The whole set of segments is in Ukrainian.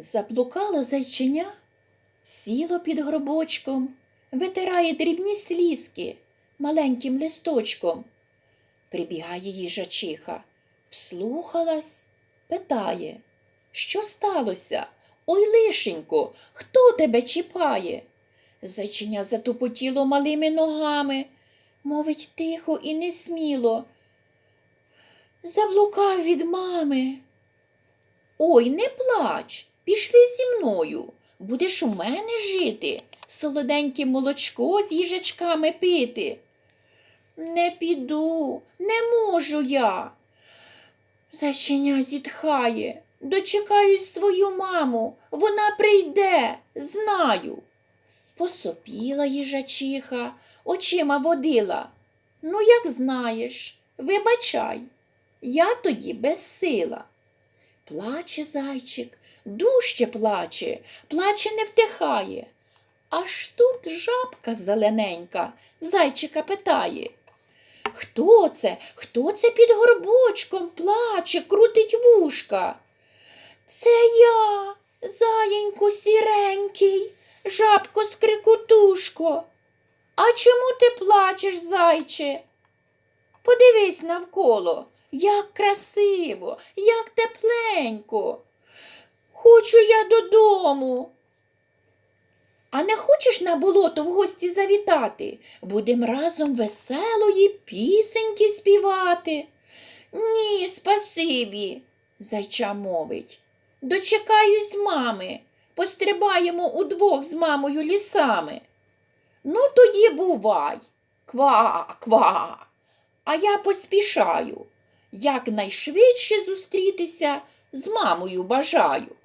Заблукало зайчиня, сіло під гробочком, витирає дрібні слізки маленьким листочком. Прибігає їжачиха, вслухалась, питає, що сталося? Ой, лишенько, хто тебе чіпає? Зайчиня затупотіло малими ногами, мовить тихо і несміло. Заблукав від мами. Ой, не плач, пішли зі мною. Будеш у мене жити, солоденьке молочко з їжачками пити. Не піду, не можу я. Зайчиня зітхає. Дочекаюсь свою маму, вона прийде, знаю. Посопіла їжачиха, очима водила. Ну, як знаєш, вибачай, я тоді безсила. Плаче зайчик, дужче плаче, плаче не втихає. Аж тут жабка зелененька зайчика питає. Хто це? Хто це під горбочком плаче, крутить вушка? Це я, заєнько сіренький, жабко скрикотушко. А чому ти плачеш, зайче? Подивись навколо, як красиво, як тепленько. Хочу я додому. А не хочеш на болото в гості завітати? Будем разом веселої пісеньки співати. Ні, спасибі, зайча мовить. Дочекаюсь мами, пострибаємо удвох з мамою лісами. Ну, тоді бувай. Ква, ква. А я поспішаю. Якнайшвидше зустрітися з мамою бажаю.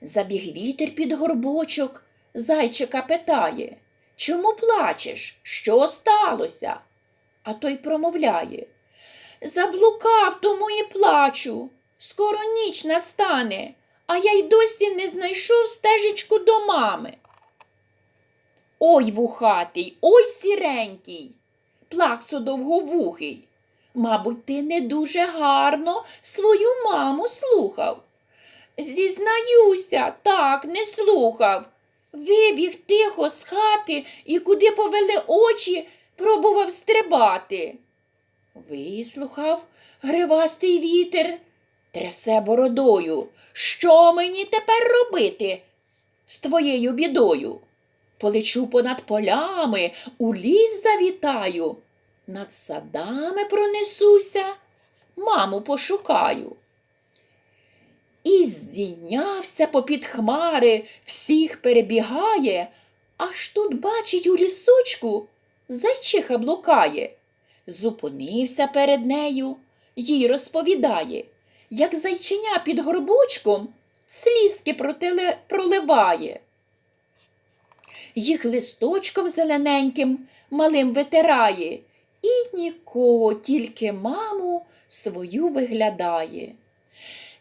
Забіг вітер під горбочок, зайчика питає, чому плачеш? Що сталося? А той промовляє. Заблукав, тому і плачу. Скоро ніч настане, а я й досі не знайшов стежечку до мами. Ой вухатий, ой сіренький, плаксо довговухий. Мабуть, ти не дуже гарно свою маму слухав. Зізнаюся, так, не слухав. Вибіг тихо з хати і куди повели очі, пробував стрибати. Вислухав гривастий вітер, трясе бородою. Що мені тепер робити з твоєю бідою? Полечу понад полями, у ліс завітаю, над садами пронесуся, маму пошукаю. І здійнявся попід хмари, всіх перебігає, аж тут бачить у лісочку зайчиха блукає. Зупинився перед нею, їй розповідає, як зайчиня під горбочком слізки протиле- проливає. Їх листочком зелененьким малим витирає, і нікого, тільки маму свою виглядає.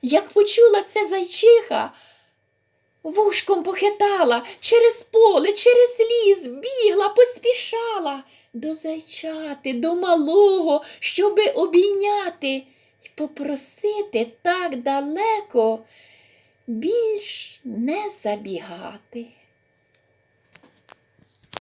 Як почула це зайчиха, вушком похитала через поле, через ліс, бігла, поспішала до зайчати, до малого, щоби обійняти і попросити так далеко більш не забігати.